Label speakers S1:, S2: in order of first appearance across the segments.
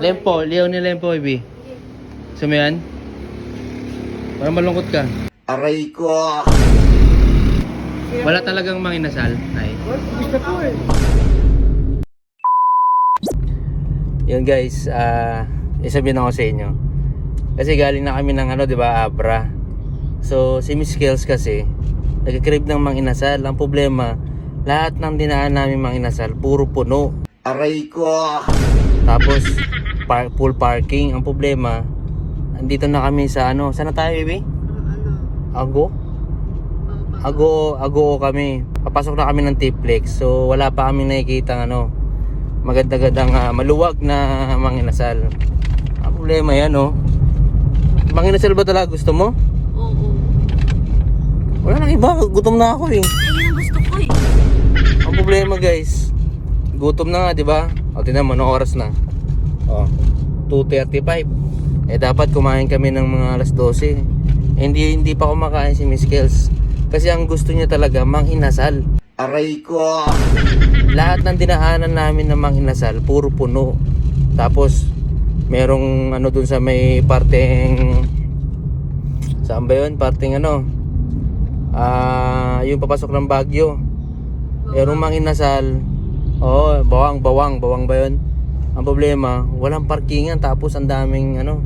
S1: Lempo, liyaw ni Lempo, baby. Gusto mo yan? Parang malungkot ka.
S2: Aray ko.
S1: Wala talagang manginasal, ay.
S3: Gusto ko eh.
S1: Yun guys, ah, isabihin ako sa inyo. Kasi galing na kami ng ano, 'di ba, Abra. So, si Miss Kels kasi nagka-crave ng manginasal. Ang problema, lahat ng dinaan namin manginasal, puro puno.
S2: Aray ko.
S1: Tapos par- full parking. Ang problema, andito na kami sa ano, saan na tayo, baby?
S3: Ano?
S1: Ago? Ago, ago kami. Papasok na kami ng Tiplex. So wala pa kami nakikita ano, maganda-gandang ah, maluwag na manginasal. Ang problema yan, oh. Manginasal ba talaga gusto mo?
S3: Oo.
S1: Wala nang iba, gutom na ako eh.
S3: Ayun ang gusto ko eh.
S1: Ang problema guys, gutom na nga, di ba? O tingnan mo, anong oras na? O, 2.35. Eh dapat kumain kami ng mga alas 12. Eh, hindi, hindi pa kumakain si Miss Kels. Kasi ang gusto niya talaga, manginasal.
S2: Aray ko.
S1: Lahat ng dinaanan namin ng manginasal, puro puno. Tapos, merong ano dun sa may parteng... Saan ba yun? Parteng ano? Ah, yung papasok ng Bagyo. Merong manginasal. Oo, bawang, bawang, bawang ba yun? Ang problema, walang parkingan tapos ang daming ano.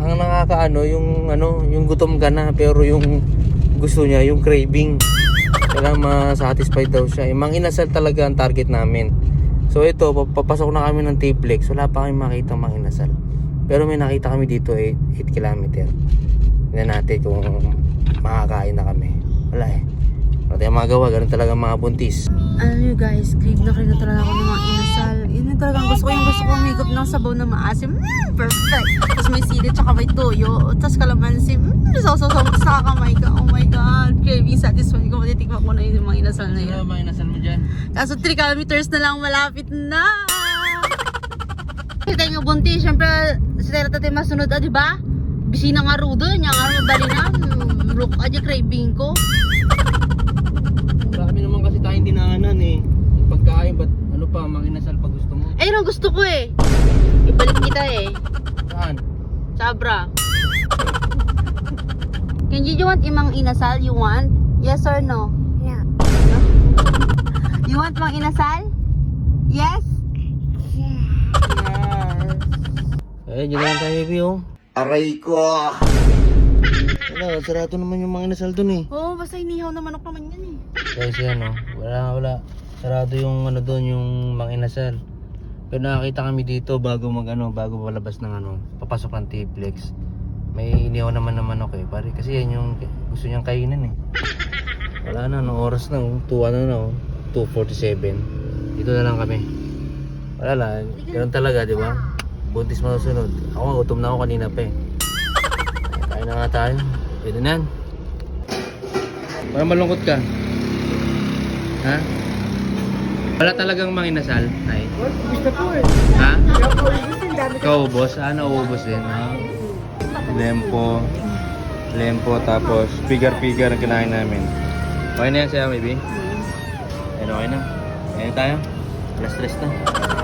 S1: Ang nakakaano, yung ano, yung gutom ka na pero yung gusto niya, yung craving. Kailangan ma-satisfied daw siya. Yung manginasal talaga ang target namin. So ito, papasok na kami ng T-Plex. Wala pa kami makita manginasal. Pero may nakita kami dito, 8, 8 kilometer. Tingnan natin kung makakain na kami. Wala eh. Wala tayong magawa, ganun talaga mga buntis.
S3: Ano nyo guys, crave na crave na talaga ako ng mga inasal. Yun yung talagang gusto ko. Yung gusto ko umigop ng sabaw na maasim. Mm, perfect. Tapos may sili tsaka may toyo. Tapos kalamansi. Mm, sausaw sa kamay ka. Oh my God. Craving satisfied ko. Matitikman ko na yung mga inasal na yun.
S1: manginasal mo dyan?
S3: Kaso 3 kilometers na lang malapit na. Kita yung bunti, syempre sa tera tayo masunod, ah, di ba? Bisina nga rudo, niya nga mabali na. Mm, Look, aja craving ko.
S1: Marami naman kasi tayong dinaanan eh. Yung Pagkain, ba't ano pa, manginasal pag gusto mo?
S3: Ayun ang gusto ko eh. Ibalik kita eh.
S1: Saan?
S3: Sabra. Can you, you want imang inasal? You want? Yes or no?
S4: No.
S3: You want mang inasal? Yes?
S4: Yeah.
S3: Yes.
S1: Eh, dyan lang tayo, baby, oh.
S2: Aray ko.
S1: Wala, sarado naman yung mga inasal dun eh.
S3: Oo, oh, basta inihaw na manok naman yan eh.
S1: Guys, yan oh. Wala, wala. Sarado yung ano doon, yung mga inasal. Pero nakakita kami dito bago mag ano, bago palabas ng ano, papasok ng T-Plex. May inihaw naman naman ako eh, pare. Kasi yan yung gusto niyang kainin eh. Wala na, no oras na, oh. 2 ano na, oh. 2.47. Dito na lang kami. Wala lang, ganun talaga, di ba? Buntis masusunod. Ako, gutom na ako kanina pa eh. Kain na nga tayo. Pwede na. Parang malungkot ka. Ha? Wala talagang manginasal, Nay?
S3: Gusto ko eh.
S1: Ha?
S3: Ako, ang dami
S1: Ikaw ubos? Ah, nauubos din. Ha? Lempo. Lempo, tapos pigar-pigar ang kinain namin. Okay na yan sa'yo, maybe? Ayun, okay na. Ayun tayo. Alas stress na.